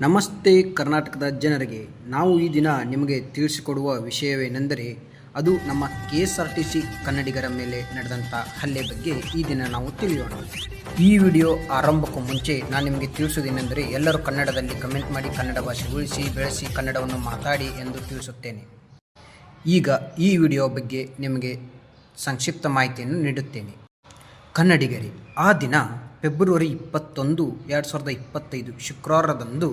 ನಮಸ್ತೆ ಕರ್ನಾಟಕದ ಜನರಿಗೆ, ನಾವು ಈ ದಿನ ನಿಮಗೆ ತಿಳಿಸಿಕೊಡುವ ವಿಷಯವೇನೆಂದರೆ, ಅದು ನಮ್ಮ K S R T C ಕನ್ನಡಿಗರ ಮೇಲೆ ನಡೆದಂಥ ಹಲ್ಲೆ ಬಗ್ಗೆ ಈ ದಿನ ನಾವು ತಿಳಿಯೋಣ. ಈ ವಿಡಿಯೋ ಆರಂಭಕ್ಕೂ ಮುಂಚೆ ನಾನು ನಿಮಗೆ ತಿಳಿಸೋದೇನೆಂದರೆ ಎಲ್ಲರೂ ಕನ್ನಡದಲ್ಲಿ ಕಮೆಂಟ್ ಮಾಡಿ ಕನ್ನಡ ಭಾಷೆ ಉಳಿಸಿ, ಬೆಳೆಸಿ ಕನ್ನಡವನ್ನು ಮಾತಾಡಿ ಎಂದು ತಿಳಿಸುತ್ತೇನೆ. ಈಗ ಈ ವಿಡಿಯೋ ಬಗ್ಗೆ ನಿಮಗೆ ಸಂಕ್ಷಿಪ್ತ ಮಾಹಿತಿಯನ್ನು ನೀಡುತ್ತೇನೆ. ಕನ್ನಡಿಗರೇ, ಆ ದಿನ ಫೆಬ್ರವರಿ ಇಪ್ಪತ್ತೊಂದು, ಎರಡು ಸಾವಿರದ ಇಪ್ಪತ್ತೈದು ಶುಕ್ರವಾರದಂದು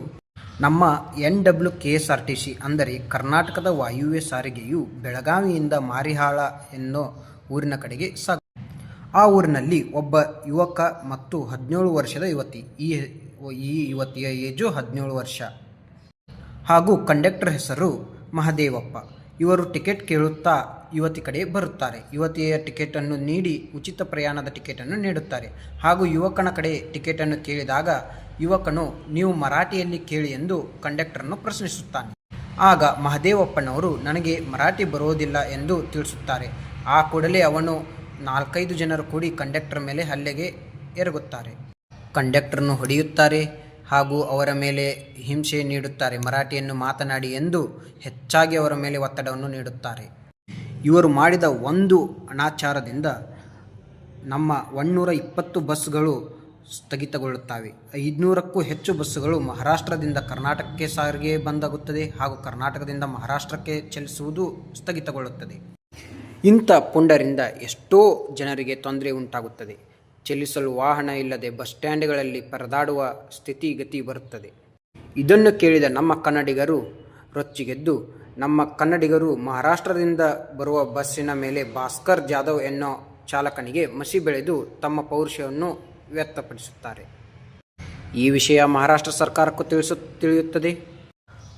ನಮ್ಮ N W K S R T C ಅಂದರೆ ಕರ್ನಾಟಕದ ವಾಯುವ್ಯ ಸಾರಿಗೆಯು ಬೆಳಗಾವಿಯಿಂದ ಮಾರಿಹಾಳ ಎನ್ನೋ ಊರಿನ ಕಡೆಗೆ ಸಾಗ ಆ ಊರಿನಲ್ಲಿ ಒಬ್ಬ ಯುವಕ ಮತ್ತು ಹದಿನೇಳು ವರ್ಷದ ಯುವತಿ, ಈ ಈ ಯುವತಿಯ ಏಜು ಹದಿನೇಳು ವರ್ಷ. ಹಾಗೂ ಕಂಡಕ್ಟರ್ ಹೆಸರು ಮಹದೇವಪ್ಪ. ಇವರು ಟಿಕೆಟ್ ಕೇಳುತ್ತಾ ಯುವತಿ ಕಡೆ ಬರುತ್ತಾರೆ. ಯುವತಿಯ ಟಿಕೆಟನ್ನು ನೀಡಿ ಉಚಿತ ಪ್ರಯಾಣದ ಟಿಕೆಟನ್ನು ನೀಡುತ್ತಾರೆ. ಹಾಗೂ ಯುವಕನ ಕಡೆ ಟಿಕೆಟನ್ನು ಕೇಳಿದಾಗ, ಯುವಕನು, ನೀವು ಮರಾಠಿಯಲ್ಲಿ ಕೇಳಿ ಎಂದು ಕಂಡಕ್ಟರನ್ನು ಪ್ರಶ್ನಿಸುತ್ತಾನೆ. ಆಗ ಮಹದೇವಪ್ಪನವರು, ನನಗೆ ಮರಾಠಿ ಬರುವುದಿಲ್ಲ ಎಂದು ತಿಳಿಸುತ್ತಾರೆ. ಆ ಕೂಡಲೇ ಅವನು ನಾಲ್ಕೈದು ಜನರು ಕೂಡಿ ಕಂಡಕ್ಟರ್ ಮೇಲೆ ಹಲ್ಲೆಗೆ ಎರಗುತ್ತಾರೆ. ಕಂಡಕ್ಟರ್ನು ಹೊಡೆಯುತ್ತಾರೆ. ಹಾಗೂ ಅವರ ಮೇಲೆ ಹಿಂಸೆ ನೀಡುತ್ತಾರೆ. ಮರಾಠಿಯನ್ನು ಮಾತನಾಡಿ ಎಂದು ಹೆಚ್ಚಾಗಿ ಅವರ ಮೇಲೆ ಒತ್ತಡವನ್ನು ನೀಡುತ್ತಾರೆ. ಇವರು ಮಾಡಿದ ಒಂದು ಅನಾಚಾರದಿಂದ ನಮ್ಮ ಒನ್ನೂರ ಇಪ್ಪತ್ತು ಬಸ್ಗಳು ಸ್ಥಗಿತಗೊಳ್ಳುತ್ತವೆ. ಐದುನೂರಕ್ಕೂ ಹೆಚ್ಚು ಬಸ್ಸುಗಳು ಮಹಾರಾಷ್ಟ್ರದಿಂದ ಕರ್ನಾಟಕಕ್ಕೆ ಸಾರಿಗೆ ಬಂದಾಗುತ್ತದೆ ಹಾಗೂ ಕರ್ನಾಟಕದಿಂದ ಮಹಾರಾಷ್ಟ್ರಕ್ಕೆ ಚಲಿಸುವುದು ಸ್ಥಗಿತಗೊಳ್ಳುತ್ತದೆ. ಇಂಥ ಪುಂಡರಿಂದ ಎಷ್ಟೋ ಜನರಿಗೆ ತೊಂದರೆ ಉಂಟಾಗುತ್ತದೆ. ಚಲಿಸಲು ವಾಹನ ಇಲ್ಲದೆ ಬಸ್ ಸ್ಟ್ಯಾಂಡ್ಗಳಲ್ಲಿ ಪರದಾಡುವ ಸ್ಥಿತಿಗತಿ ಬರುತ್ತದೆ. ಇದನ್ನು ಕೇಳಿದ ನಮ್ಮ ಕನ್ನಡಿಗರು ರೊಚ್ಚಿಗೆದ್ದು, ನಮ್ಮ ಕನ್ನಡಿಗರು ಮಹಾರಾಷ್ಟ್ರದಿಂದ ಬರುವ ಬಸ್ಸಿನ ಮೇಲೆ ಭಾಸ್ಕರ್ ಜಾಧವ್ ಎನ್ನೋ ಚಾಲಕನಿಗೆ ಮಸಿ ಬೆಳೆದು ತಮ್ಮ ಪೌರುಷವನ್ನು ವ್ಯಕ್ತಪಡಿಸುತ್ತಾರೆ. ಈ ವಿಷಯ ಮಹಾರಾಷ್ಟ್ರ ಸರ್ಕಾರಕ್ಕೂ ತಿಳಿಸು, ತಿಳಿಯುತ್ತದೆ.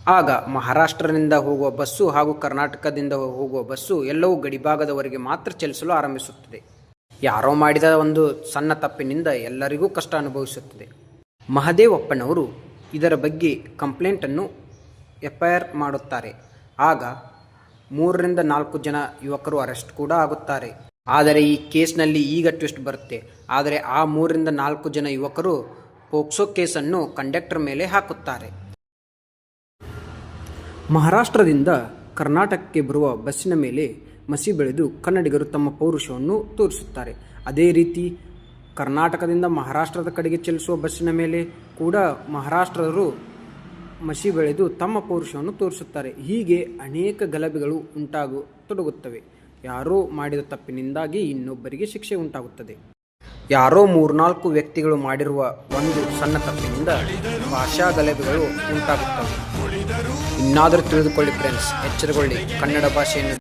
ಆಗ ಮಹಾರಾಷ್ಟ್ರದಿಂದ ಹೋಗುವ ಬಸ್ಸು ಹಾಗೂ ಕರ್ನಾಟಕದಿಂದ ಹೋಗುವ ಬಸ್ಸು ಎಲ್ಲವೂ ಗಡಿಭಾಗದವರೆಗೆ ಮಾತ್ರ ಚಲಿಸಲು ಆರಂಭಿಸುತ್ತದೆ. ಯಾರೋ ಮಾಡಿದ ಒಂದು ಸಣ್ಣ ತಪ್ಪಿನಿಂದ ಎಲ್ಲರಿಗೂ ಕಷ್ಟ ಅನುಭವಿಸುತ್ತದೆ. ಮಹದೇವಪ್ಪನವರು ಇದರ ಬಗ್ಗೆ ಕಂಪ್ಲೇಂಟನ್ನು ಎಫ್ ಐ ಮಾಡುತ್ತಾರೆ. ಆಗ ಮೂರರಿಂದ ನಾಲ್ಕು ಜನ ಯುವಕರು ಅರೆಸ್ಟ್ ಕೂಡ ಆಗುತ್ತಾರೆ. ಆದರೆ ಈ ಕೇಸ್ನಲ್ಲಿ ಈಗ ಟ್ವಿಸ್ಟ್ ಬರುತ್ತೆ. ಆದರೆ ಆ ಮೂರರಿಂದ ನಾಲ್ಕು ಜನ ಯುವಕರು ಪೋಕ್ಸೋ ಕೇಸನ್ನು ಕಂಡಕ್ಟರ್ ಮೇಲೆ ಹಾಕುತ್ತಾರೆ. ಮಹಾರಾಷ್ಟ್ರದಿಂದ ಕರ್ನಾಟಕಕ್ಕೆ ಬರುವ ಬಸ್ಸಿನ ಮೇಲೆ ಮಸಿ ಬೆಳೆದು ಕನ್ನಡಿಗರು ತಮ್ಮ ಪೌರುಷವನ್ನು ತೋರಿಸುತ್ತಾರೆ. ಅದೇ ರೀತಿ ಕರ್ನಾಟಕದಿಂದ ಮಹಾರಾಷ್ಟ್ರದ ಕಡೆಗೆ ಚಲಿಸುವ ಬಸ್ಸಿನ ಮೇಲೆ ಕೂಡ ಮಹಾರಾಷ್ಟ್ರರು ಮಸಿ ಬೆಳೆದು ತಮ್ಮ ಪೌರುಷವನ್ನು ತೋರಿಸುತ್ತಾರೆ. ಹೀಗೆ ಅನೇಕ ಗಲಭೆಗಳು ಉಂಟಾಗು ತೊಡಗುತ್ತವೆ. ಯಾರೋ ಮಾಡಿದ ತಪ್ಪಿನಿಂದಾಗಿ ಇನ್ನೊಬ್ಬರಿಗೆ ಶಿಕ್ಷೆ ಉಂಟಾಗುತ್ತದೆ. ಯಾರೋ ಮೂರ್ನಾಲ್ಕು ವ್ಯಕ್ತಿಗಳು ಮಾಡಿರುವ ಒಂದು ಸಣ್ಣ ತಪ್ಪಿನಿಂದ ಭಾಷಾ ಗಲಭೆಗಳು ಉಂಟಾಗುತ್ತವೆ. ಇನ್ನಾದರೂ ತಿಳಿದುಕೊಳ್ಳಿ ಫ್ರೆಂಡ್ಸ್ ಎಚ್ಚರಗೊಳ್ಳಿ ಕನ್ನಡ ಭಾಷೆಯನ್ನು.